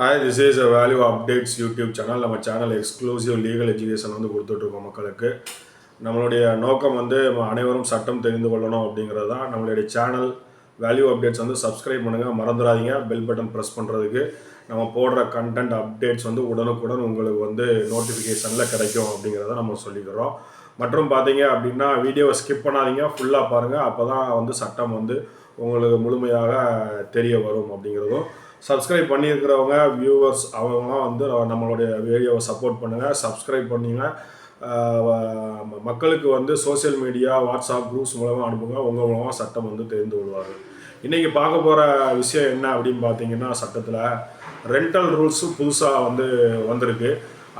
Hi this is a value updates YouTube channel நம்ம channel exclusive legal education வந்து கொடுத்துட்ருக்கோம் மக்களுக்கு. நம்மளுடைய நோக்கம் வந்து அனைவரும் சட்டம் தெரிந்து கொள்ளணும் அப்படிங்கிறது தான். நம்மளுடைய சேனல் வேல்யூ அப்டேட்ஸ் வந்து சப்ஸ்கிரைப் பண்ணுங்கள் மறந்துடாதீங்க. பெல் பட்டன் ப்ரெஸ் பண்ணுறதுக்கு நம்ம போடுற கண்டென்ட் அப்டேட்ஸ் வந்து உடனுக்குடன் உங்களுக்கு வந்து நோட்டிஃபிகேஷனில் கிடைக்கும் அப்படிங்கிறத நம்ம சொல்லிக்கிறோம். மற்றும் பார்த்தீங்க அப்படின்னா வீடியோவை ஸ்கிப் பண்ணாதீங்க. ஃபுல்லாக பாருங்கள் அப்போ தான் வந்து சட்டம் வந்து உங்களுக்கு முழுமையாக தெரிய வரும் அப்படிங்கிறதும் சப்ஸ்கிரைப் பண்ணியிருக்கிறவங்க வியூவர்ஸ் அவங்களாம் வந்து நம்மளுடைய வீடியோவை சப்போர்ட் பண்ணுங்கள் சப்ஸ்கிரைப் பண்ணிங்க. மக்களுக்கு வந்து சோஷியல் மீடியா வாட்ஸ்அப் குரூப்ஸ் மூலமாக அனுப்புங்க. உங்கள் மூலமாக சட்டம் வந்து தெரிந்து விடுவார் இன்றைக்கி பார்க்க போகிற விஷயம் என்ன அப்படின்னு பார்த்தீங்கன்னா சட்டத்தில் ரெண்டல் ரூல்ஸு புதுசாக வந்து வந்திருக்கு.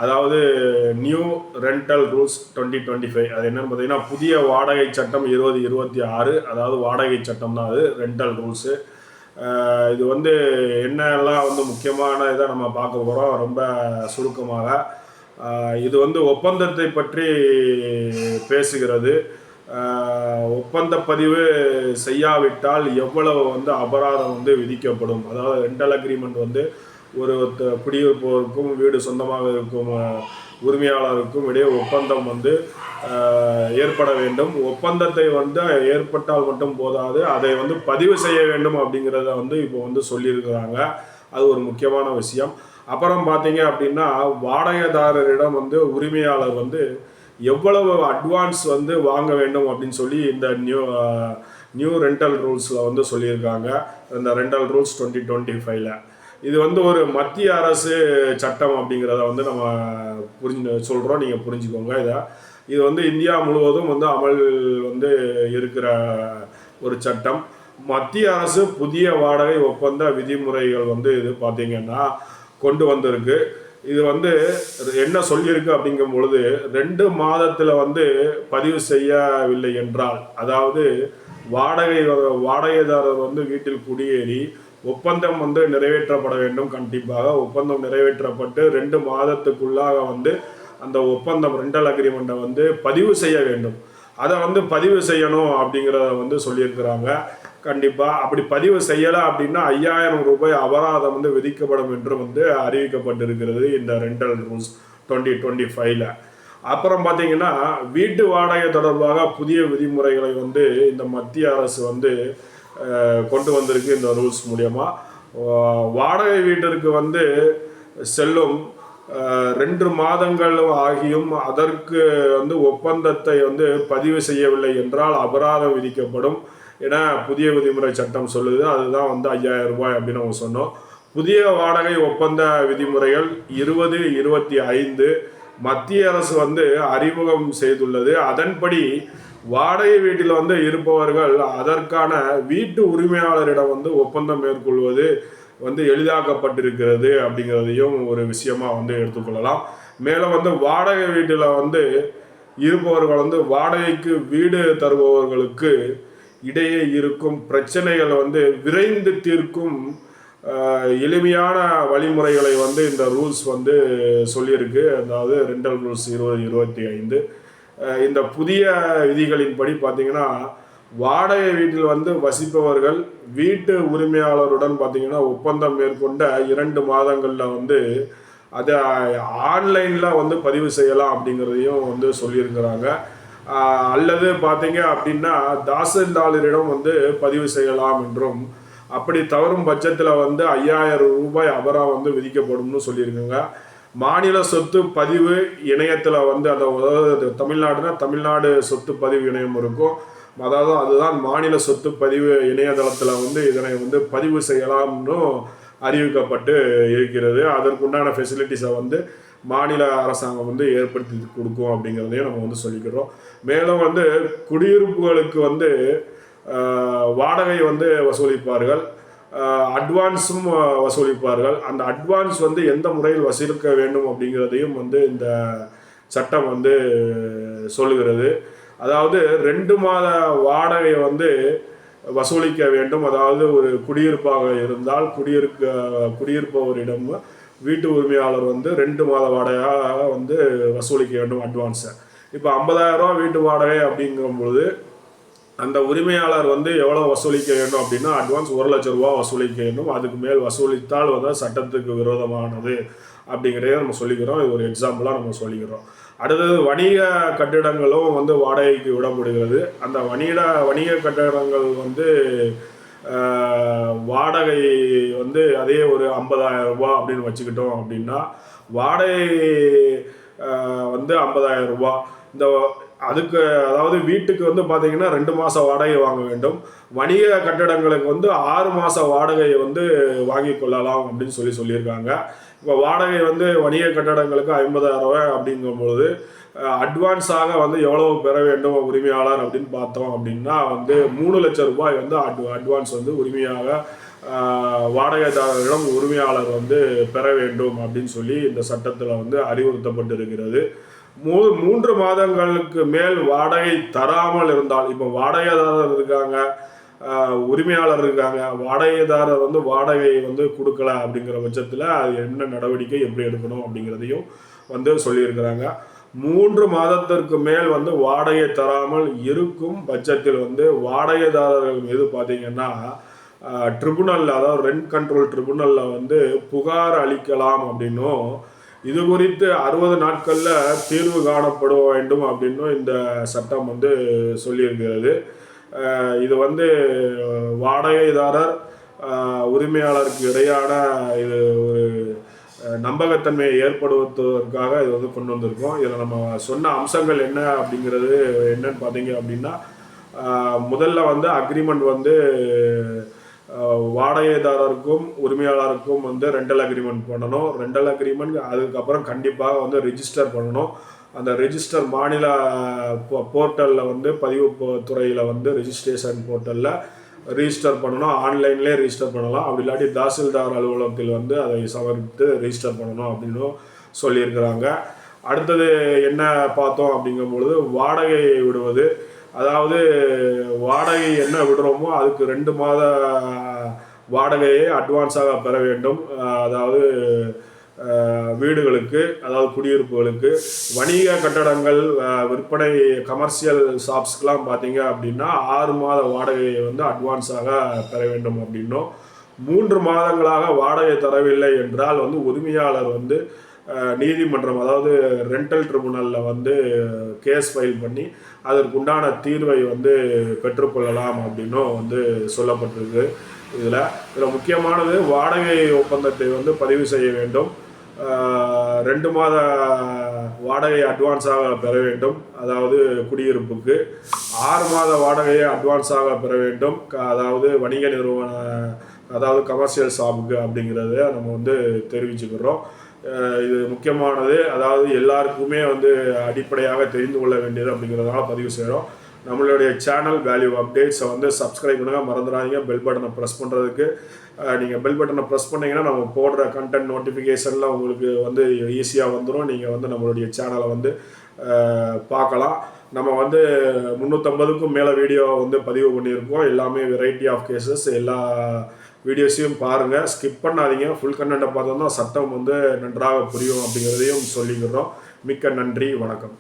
அதாவது new rental rules twenty twenty five அது என்னென்னு பார்த்தீங்கன்னா புதிய வாடகை சட்டம் இருபது இருபத்தி ஆறு. அதாவது வாடகை சட்டம் தான் அது. ரெண்டல் ரூல்ஸு இது வந்து என்னெல்லாம் வந்து முக்கியமான இதை நம்ம பார்க்க போகிறோம் ரொம்ப சுருக்கமாக. இது வந்து ஒப்பந்தத்தை பற்றி பேசுகிறது. ஒப்பந்த பதிவு செய்யாவிட்டால் எவ்வளவு வந்து அபராதம் வந்து விதிக்கப்படும்? அதாவது ரெண்டல் அக்ரிமெண்ட் வந்து ஒரு குடியிருப்போருக்கும் வீடு சொந்தமாக இருக்கும் உரிமையாளருக்கும் இடையே ஒப்பந்தம் வந்து ஏற்பட வேண்டும். ஒப்பந்தத்தை வந்து ஏற்பட்டால் மட்டும் போதாது. அதை வந்து பதிவு செய்ய வேண்டும் அப்படிங்கிறத வந்து இப்போ வந்து சொல்லியிருக்கிறாங்க. அது ஒரு முக்கியமான விஷயம். அப்புறம் பார்த்தீங்க அப்படின்னா வாடகைதாரரிடம் வந்து உரிமையாளர் வந்து எவ்வளவு அட்வான்ஸ் வந்து வாங்க வேண்டும் அப்படின்னு சொல்லி இந்த நியூ நியூ ரெண்டல் ரூல்ஸில் வந்து சொல்லியிருக்காங்க. இந்த ரெண்டல் ரூல்ஸ் டுவெண்ட்டி டுவெண்ட்டி ஃபைவ்ல இது வந்து ஒரு மத்திய அரசு சட்டம் அப்படிங்கிறத வந்து நம்ம புரிஞ்சு சொல்கிறோம் நீங்கள் புரிஞ்சுக்கோங்க இதை. இது வந்து இந்தியா முழுவதும் வந்து அமல் வந்து இருக்கிற ஒரு சட்டம். மத்திய அரசு புதிய வாடகை ஒப்பந்த விதிமுறைகள் வந்து இது பார்த்தீங்கன்னா கொண்டு வந்திருக்கு. இது வந்து என்ன சொல்லியிருக்கு அப்படிங்கும் பொழுது ரெண்டு மாதத்தில் வந்து பதிவு செய்யவில்லை என்றால் அதாவது வாடகை வாடகைதாரர் வந்து வீட்டில் குடியேறி ஒப்பந்தம் வந்து நிறைவேற்றப்பட வேண்டும் கண்டிப்பாக. ஒப்பந்தம் நிறைவேற்றப்பட்டு ரெண்டு மாதத்துக்குள்ளாக வந்து அந்த ஒப்பந்தம் ரெண்டல் அக்ரிமெண்ட்டை வந்து பதிவு செய்ய வேண்டும். அதை வந்து பதிவு செய்யணும் அப்படிங்கிறத வந்து சொல்லியிருக்கிறாங்க. கண்டிப்பாக அப்படி பதிவு செய்யலை அப்படின்னா ஐயாயிரம் ரூபாய் அபராதம் வந்து விதிக்கப்படும் என்று வந்து அறிவிக்கப்பட்டிருக்கிறது இந்த ரெண்டல் ரூல்ஸ் டுவெண்ட்டி டுவெண்ட்டி ஃபைவ்ல. அப்புறம் பார்த்தீங்கன்னா வீட்டு வாடகை தொடர்பாக புதிய விதிமுறைகளை வந்து இந்த மத்திய அரசு வந்து கொண்டு வந்திருக்கு இந்த ரூல்ஸ் மூலயமா. வாடகை வீட்டிற்கு வந்து செல்லும் ரெண்டு மாதங்கள் ஆகியும் அதற்கு வந்து ஒப்பந்தத்தை வந்து பதிவு செய்யவில்லை என்றால் அபராதம் விதிக்கப்படும் என புதிய விதிமுறை சட்டம் சொல்லுது. அதுதான் வந்து ஐயாயிரம் ரூபாய் அப்படின்னு நம்ம சொன்னோம். புதிய வாடகை ஒப்பந்த விதிமுறைகள் இருபது இருபத்தி ஐந்து மத்திய அரசு வந்து அறிமுகம் செய்துள்ளது. அதன்படி வாடகை வீட்டில் வந்து இருப்பவர்கள் அதற்கான வீட்டு உரிமையாளரிடம் வந்து ஒப்பந்தம் மேற்கொள்வது வந்து எளிதாக்கப்பட்டிருக்கிறது அப்படிங்கிறதையும் ஒரு விஷயமா வந்து எடுத்துக்கொள்ளலாம். மேலும் வந்து வாடகை வீட்டில் வந்து இருப்பவர்கள் வந்து வாடகைக்கு வீடு தருபவர்களுக்கு இடையே இருக்கும் பிரச்சனைகளை வந்து விரைந்து தீர்க்கும் எளிமையான வழிமுறைகளை வந்து இந்த ரூல்ஸ் வந்து சொல்லியிருக்கு. அதாவது ரெண்டல் ரூல்ஸ் இருபது இருபத்தி ஐந்து. இந்த புதிய விதிகளின்படி பார்த்தீங்கன்னா வாடகை வீட்டில் வந்து வசிப்பவர்கள் வீட்டு உரிமையாளருடன் பார்த்தீங்கன்னா ஒப்பந்தம் மேற்கொண்ட இரண்டு மாதங்களில் வந்து அதை ஆன்லைனில் வந்து பதிவு செய்யலாம் அப்படிங்கிறதையும் வந்து சொல்லியிருக்கிறாங்க. அல்லது பார்த்தீங்க அப்படின்னா தாசில்தாரிடம் வந்து பதிவு செய்யலாம் என்றும் அப்படி தவறும் பட்சத்தில் வந்து ஐயாயிரம் ரூபாய் அபராதம் வந்து விதிக்கப்படும்னு சொல்லியிருக்காங்க. மாநில சொத்து பதிவு இணையத்தில் வந்து அதை தமிழ்நாடுனா தமிழ்நாடு சொத்து பதிவு இணையம் இருக்கும். அதாவது அதுதான் மாநில சொத்து பதிவு இணையதளத்தில் வந்து இதனை வந்து பதிவு செய்யலாம்னு அறிவிக்கப்பட்டு இருக்கிறது. அதற்குண்டான ஃபெசிலிட்டிஸை வந்து மாநில அரசாங்கம் வந்து ஏற்படுத்தி கொடுக்கும் அப்படிங்கிறதையும் நம்ம வந்து சொல்லிக்கிறோம். மேலும் வந்து குடியிருப்புகளுக்கு வந்து வாடகை வந்து வசூலிப்பார்கள். அட்வான்ஸும் வசூலிப்பார்கள். அந்த அட்வான்ஸ் வந்து எந்த முறையில் வசூலிக்க வேண்டும் அப்படிங்கிறதையும் வந்து இந்த சட்டம் வந்து சொல்லுகிறது. அதாவது ரெண்டு மாத வாடகையை வந்து வசூலிக்க வேண்டும். அதாவது ஒரு குடியிருப்பாக இருந்தால் குடியிருக்க குடியிருப்பவரிடம் வீட்டு உரிமையாளர் வந்து ரெண்டு மாத வாடகையாக வந்து வசூலிக்க வேண்டும் அட்வான்ஸை இப்போ ஐம்பதாயிரரூபா வீட்டு வாடகை அப்படிங்கும்பொழுது அந்த உரிமையாளர் வந்து எவ்வளோ வசூலிக்க வேண்டும் அப்படின்னா அட்வான்ஸ் ஒரு லட்ச ரூபா வசூலிக்க வேண்டும். அதுக்கு மேல் வசூலித்தால் வந்து சட்டத்துக்கு விரோதமானது அப்படிங்கிறத நம்ம சொல்லிக்கிறோம். இது ஒரு எக்ஸாம்பிளாக நம்ம சொல்லிக்கிறோம். அடுத்தது வணிக கட்டிடங்களும் வந்து வாடகைக்கு விடப்படுகிறது அந்த வணிக வணிக கட்டிடங்கள் வந்து வாடகை வந்து அதே ஒரு ஐம்பதாயிரம் ரூபாய் அப்படின்னு வச்சுக்கிட்டோம் அப்படின்னா வாடகை வந்து ஐம்பதாயிரம் ரூபாய். இந்த அதுக்கு அதாவது வீட்டுக்கு வந்து பார்த்தீங்கன்னா ரெண்டு மாதம் வாடகை வாங்க வேண்டும். வணிக கட்டடங்களுக்கு வந்து ஆறு மாத வாடகையை வந்து வாங்கி கொள்ளலாம் அப்படின்னு சொல்லி சொல்லியிருக்காங்க. இப்போ வாடகை வந்து வணிக கட்டடங்களுக்கு ஐம்பதாயிரம் ரூபாய் அப்படிங்கும்பொழுது அட்வான்ஸாக வந்து எவ்வளவு பெற வேண்டும் உரிமையாளர் அப்படின்னு பார்த்தோம் அப்படின்னா வந்து மூணு லட்சம் ரூபாய் வந்து அட் அட்வான்ஸ் வந்து உரிமையாக வாடகைதாரரிடம் உரிமையாளர் வந்து பெற வேண்டும் அப்படின்னு சொல்லி இந்த சட்டத்தில் வந்து அறிவுறுத்தப்பட்டிருக்கிறது. மூ மூன்று மாதங்களுக்கு மேல் வாடகை தராமல் இருந்தால் இப்போ வாடகைதாரர் இருக்காங்க உரிமையாளர் இருக்காங்க வாடகைதாரர் வந்து வாடகை வந்து கொடுக்கல அப்படிங்கிற பட்சத்தில் அது என்ன நடவடிக்கை எப்படி எடுக்கணும் அப்படிங்கிறதையும் வந்து சொல்லியிருக்கிறாங்க. மூன்று மாதத்திற்கு மேல் வந்து வாடகை தராமல் இருக்கும் பட்சத்தில் வந்து வாடகைதாரர்கள் மீது பார்த்தீங்கன்னா ட்ரிபுனலில் அதாவது ரெண்ட் கண்ட்ரோல் ட்ரிபுனலில் வந்து புகார் அளிக்கலாம் அப்படின்னும் இது குறித்து அறுபது நாட்களில் தீர்வு காணப்பட வேண்டும் அப்படின்னும் இந்த சட்டம் வந்து சொல்லியிருக்கிறது. இது வந்து வாடகைதாரர் உரிமையாளருக்கு இடையான இது ஒரு நம்பகத்தன்மையை ஏற்படுத்துவதற்காக இது வந்து கொண்டு வந்திருக்கோம். இதில் நம்ம சொன்ன அம்சங்கள் என்ன அப்படிங்கிறது என்னன்னு பார்த்தீங்க அப்படின்னா முதல்ல வந்து அக்ரிமெண்ட் வந்து வாடகைதாரருக்கும் உரிமையாளருக்கும் வந்து ரெண்டல் அக்ரிமெண்ட் பண்ணணும். ரெண்டல் அக்ரிமெண்ட் அதுக்கப்புறம் கண்டிப்பாக வந்து ரிஜிஸ்டர் பண்ணணும். அந்த ரிஜிஸ்டர் மாநில போர்ட்டலில் வந்து பதிவு துறையில் வந்து ரிஜிஸ்ட்ரேஷன் போர்ட்டலில் ரிஜிஸ்டர் பண்ணணும். ஆன்லைன்லேயே ரிஜிஸ்டர் பண்ணலாம். அப்படி இல்லாட்டி தாசில்தார் அலுவலகத்தில் வந்து அதை சமர்ப்பித்து ரெஜிஸ்டர் பண்ணணும் அப்படின்னு சொல்லியிருக்கிறாங்க. அடுத்தது என்ன பார்த்தோம் அப்படிங்கும்பொழுது வாடகை விடுவது. அதாவது வாடகை என்ன விடுறோமோ அதுக்கு ரெண்டு மாத வாடகையை அட்வான்ஸாக பெற வேண்டும். அதாவது வீடுகளுக்கு அதாவது குடியிருப்புகளுக்கு. வணிக கட்டடங்கள் விற்பனை கமர்ஷியல் ஷாப்ஸ்க்கெலாம் பார்த்தீங்க அப்படின்னா ஆறு மாத வாடகையை வந்து அட்வான்ஸாக பெற வேண்டும் அப்படின்னும். மூன்று மாதங்களாக வாடகை தரவில்லை என்றால் வந்து உரிமையாளர் வந்து நீதிமன்றம் அதாவது ரெண்டல் ட்ரிபுனலில் வந்து கேஸ் ஃபைல் பண்ணி அதற்குண்டான தீர்வை வந்து பெற்றுக்கொள்ளலாம் அப்படின்னும் வந்து சொல்லப்பட்டிருக்கு இதில். இதில் முக்கியமானது வாடகை ஒப்பந்தத்தை வந்து பதிவு செய்ய வேண்டும். ரெண்டு மாத வாடகை அட்வான்ஸாக பெற வேண்டும். அதாவது குடியிருப்புக்கு ஆறு மாத வாடகையை அட்வான்ஸாக பெற வேண்டும். க- அதாவது வணிக நிறுவன அதாவது கமர்ஷியல் ஷாப்புக்கு அப்படிங்கிறத நம்ம வந்து தெரிவிச்சுக்கிறோம். இது முக்கியமானது. அதாவது எல்லாருக்குமே வந்து அடிப்படையாக தெரிந்து கொள்ள வேண்டியது அப்படிங்கிறதுனால பதிவு செய்கிறோம் நம்மளுடைய சேனல் வேல்யூ அப்டேட்ஸை வந்து சப்ஸ்கிரைப் பண்ணுங்கள் மறந்துடாதீங்க. பெல் பட்டனை ப்ரெஸ் பண்ணுறதுக்கு நீங்கள் பெல் பட்டனை ப்ரெஸ் பண்ணீங்கன்னா நம்ம போடுற கண்டென்ட் நோட்டிஃபிகேஷனில் உங்களுக்கு வந்து ஈஸியாக வந்துடும் நீங்கள் வந்து நம்மளுடைய சேனலை வந்து பார்க்கலாம். நம்ம வந்து முந்நூற்றம்பதுக்கும் மேலே வீடியோ வந்து பதிவு பண்ணியிருக்கோம். எல்லாமே வெரைட்டி ஆஃப் கேசஸ் எல்லா வீடியோஸையும் பாருங்கள் ஸ்கிப் பண்ணாதீங்க. ஃபுல் கண்டென்ட்டை பார்த்தோம்னா சட்டம் வந்து நன்றாக புரியும் அப்படிங்கிறதையும் சொல்லிக்கிறோம். மிக்க நன்றி. வணக்கம்.